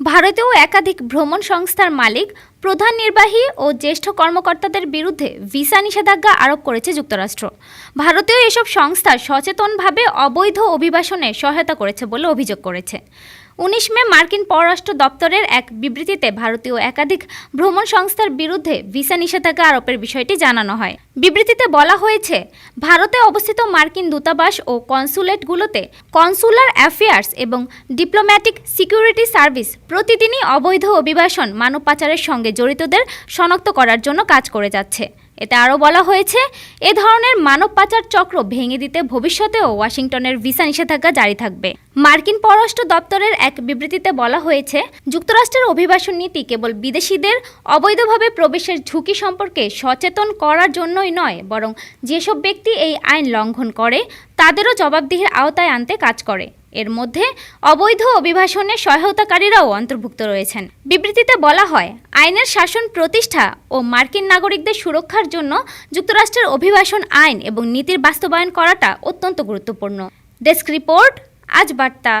ভারতেও একাধিক ভ্রমণ সংস্থার মালিক, প্রধান নির্বাহী ও জ্যেষ্ঠ কর্মকর্তাদের বিরুদ্ধে ভিসা নিষেধাজ্ঞা আরোপ করেছে যুক্তরাষ্ট্র। ভারতীয় এসব সংস্থা সচেতনভাবে অবৈধ অভিবাসনে সহায়তা করেছে বলে অভিযোগ করেছে। উনিশ মে মার্কিন পররাষ্ট্র দপ্তরের এক বিবৃতিতে ভারতীয় একাধিক ভ্রমণ সংস্থার বিরুদ্ধে ভিসা নিষেধাজ্ঞা আরোপের বিষয়টি জানানো হয়। বিবৃতিতে বলা হয়েছে, ভারতে অবস্থিত মার্কিন দূতাবাস ও কনসুলেটগুলোতে কনসুলার অ্যাফেয়ার্স এবং ডিপ্লোম্যাটিক সিকিউরিটি সার্ভিস প্রতিদিনই অবৈধ অভিবাসন, মানব পাচারের সঙ্গে জড়িতদের শনাক্ত করার জন্য কাজ করে যাচ্ছে। এতে আরও বলা হয়েছে, এ ধরনের মানব পাচার চক্র ভেঙে দিতে ভবিষ্যতেও ওয়াশিংটনের ভিসা নিষেধাজ্ঞা জারি থাকবে। মার্কিন পররাষ্ট্র দপ্তরের এক বিবৃতিতে বলা হয়েছে, যুক্তরাষ্ট্রের অভিবাসন নীতি কেবল বিদেশিদের অবৈধভাবে প্রবেশের ঝুঁকি সম্পর্কে সচেতন করার জন্যই নয়, বরং যেসব ব্যক্তি এই আইন লঙ্ঘন করে, তাদেরও জবাবদিহির আওতায় আনতে কাজ করে। এর মধ্যে অবৈধ অভিবাসনে সহায়তাকারীরাও অন্তর্ভুক্ত রয়েছেন। বিবৃতিতে বলা হয়, আইনের শাসন প্রতিষ্ঠা ও মার্কিন নাগরিকদের সুরক্ষার জন্য যুক্তরাষ্ট্রের অভিবাসন আইন এবং নীতির বাস্তবায়ন করাটা অত্যন্ত গুরুত্বপূর্ণ। ডেস্ক রিপোর্ট, আজ বার্তা।